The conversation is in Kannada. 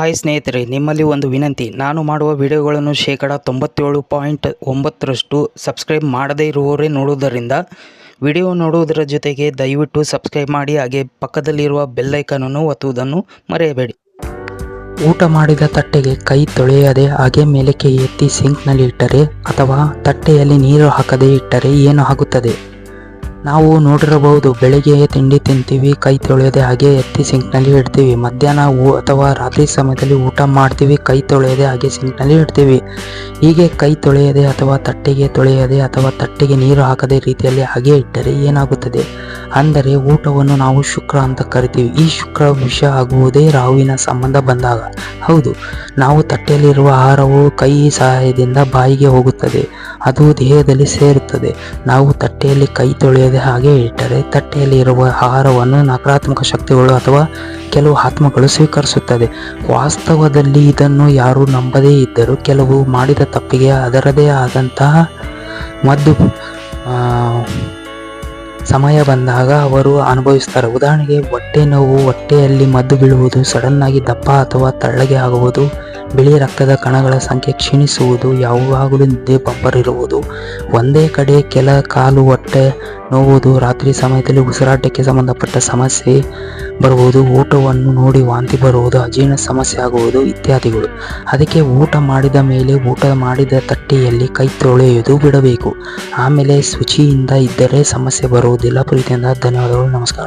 ಹಾಯ್ ಸ್ನೇಹಿತರೆ, ನಿಮ್ಮಲ್ಲಿ ಒಂದು ವಿನಂತಿ. ನಾನು ಮಾಡುವ ವಿಡಿಯೋಗಳನ್ನು ಶೇಕಡ ತೊಂಬತ್ತೇಳು ಪಾಯಿಂಟ್ ಒಂಬತ್ತರಷ್ಟು ಸಬ್ಸ್ಕ್ರೈಬ್ ಮಾಡದೇ ಇರುವವರೇ ನೋಡುವುದರಿಂದ ವಿಡಿಯೋ ನೋಡುವುದರ ಜೊತೆಗೆ ದಯವಿಟ್ಟು ಸಬ್ಸ್ಕ್ರೈಬ್ ಮಾಡಿ, ಹಾಗೆ ಪಕ್ಕದಲ್ಲಿರುವ ಬೆಲ್ಲೈಕನನ್ನು ಒತ್ತುವುದನ್ನು ಮರೆಯಬೇಡಿ. ಊಟ ಮಾಡಿದ ತಟ್ಟೆಗೆ ಕೈ ತೊಳೆಯದೆ, ಹಾಗೆ ಮೇಲಕ್ಕೆ ಎತ್ತಿ ಸಿಂಕ್ನಲ್ಲಿ ಇಟ್ಟರೆ ಅಥವಾ ತಟ್ಟೆಯಲ್ಲಿ ನೀರು ಹಾಕದೇ ಇಟ್ಟರೆ ಏನು ಆಗುತ್ತದೆ? ನಾವು ನೋಡಿರಬಹುದು, ಬೆಳಿಗ್ಗೆ ತಿಂಡಿ ತಿಂತೀವಿ, ಕೈ ತೊಳೆಯದೆ ಹಾಗೆ ಎತ್ತಿ ಸಿಂಕ್ನಲ್ಲಿ ಇಡ್ತೀವಿ. ಮಧ್ಯಾಹ್ನ ಅಥವಾ ರಾತ್ರಿ ಸಮಯದಲ್ಲಿ ಊಟ ಮಾಡ್ತೀವಿ, ಕೈ ತೊಳೆಯದೆ ಹಾಗೆ ಸಿಂಕ್ನಲ್ಲಿ ಇಡ್ತೀವಿ. ಹೀಗೆ ಕೈ ತೊಳೆಯದೆ ಅಥವಾ ತಟ್ಟೆಗೆ ತೊಳೆಯದೆ ಅಥವಾ ತಟ್ಟೆಗೆ ನೀರು ಹಾಕದೆ ರೀತಿಯಲ್ಲಿ ಹಾಗೆ ಇಟ್ಟರೆ ಏನಾಗುತ್ತದೆ? ಅಂದರೆ ಊಟವನ್ನು ನಾವು ಶುಕ್ರ ಅಂತ ಕರಿತೀವಿ. ಈ ಶುಕ್ರ ವಿಷ ಆಗುವುದೇ ರಾಹುವಿನ ಸಂಬಂಧ ಬಂದಾಗ. ಹೌದು, ನಾವು ತಟ್ಟೆಯಲ್ಲಿರುವ ಆಹಾರವು ಕೈ ಸಹಾಯದಿಂದ ಬಾಯಿಗೆ ಹೋಗುತ್ತದೆ. ಅದು ದೇಹದಲ್ಲಿ ಸೇರುತ್ತದೆ. ನಾವು ತಟ್ಟೆಯಲ್ಲಿ ಕೈ ತೊಳೆಯದೆ ಹಾಗೆ ಇಟ್ಟರೆ ತಟ್ಟೆಯಲ್ಲಿ ಇರುವ ಆಹಾರವನ್ನು ನಕಾರಾತ್ಮಕ ಶಕ್ತಿಗಳು ಅಥವಾ ಕೆಲವು ಆತ್ಮಗಳು ಸ್ವೀಕರಿಸುತ್ತದೆ. ವಾಸ್ತವದಲ್ಲಿ ಇದನ್ನು ಯಾರು ನಂಬದೇ ಇದ್ದರೂ ಕೆಲವು ಮಾಡಿದ ತಪ್ಪಿಗೆ ಅದರದೇ ಆದಂತಹ ಮದ್ದು ಸಮಯ ಬಂದಾಗ ಅವರು ಅನುಭವಿಸ್ತಾರೆ. ಉದಾಹರಣೆಗೆ ಹೊಟ್ಟೆ ನೋವು, ಹೊಟ್ಟೆಯಲ್ಲಿ ಮದ್ದು ಬೀಳುವುದು, ಸಡನ್ನಾಗಿ ದಪ್ಪ ಅಥವಾ ತಳ್ಳಗೆ ಆಗುವುದು ಬಿಳಿ ರಕ್ತದ ಕಣಗಳ ಸಂಖ್ಯೆ ಕ್ಷೀಣಿಸುವುದು ಯಾವಾಗಲೂ ನಿದ್ದೆ ಇರುವುದು ಒಂದೇ ಕಡೆ ಕೆಲ ಕಾಲು ಹೊಟ್ಟೆ ನೋವುದು, ರಾತ್ರಿ ಸಮಯದಲ್ಲಿ ಉಸಿರಾಟಕ್ಕೆ ಸಂಬಂಧಪಟ್ಟ ಸಮಸ್ಯೆ ಬರುವುದು, ಊಟವನ್ನು ನೋಡಿ ವಾಂತಿ ಬರುವುದು, ಅಜೀರ್ಣ ಸಮಸ್ಯೆ ಆಗುವುದು ಇತ್ಯಾದಿಗಳು. ಅದಕ್ಕೆ ಊಟ ಮಾಡಿದ ಮೇಲೆ ಊಟ ಮಾಡಿದ ತಟ್ಟೆಯಲ್ಲಿ ಕೈ ತೊಳೆಯುವುದು ಬಿಡಬೇಕು. ಆಮೇಲೆ ಶುಚಿಯಿಂದ ಇದ್ದರೆ ಸಮಸ್ಯೆ ಬರುವುದಿಲ್ಲ. ಪ್ರೀತಿಯಿಂದ ಧನ್ಯವಾದಗಳು. ನಮಸ್ಕಾರ.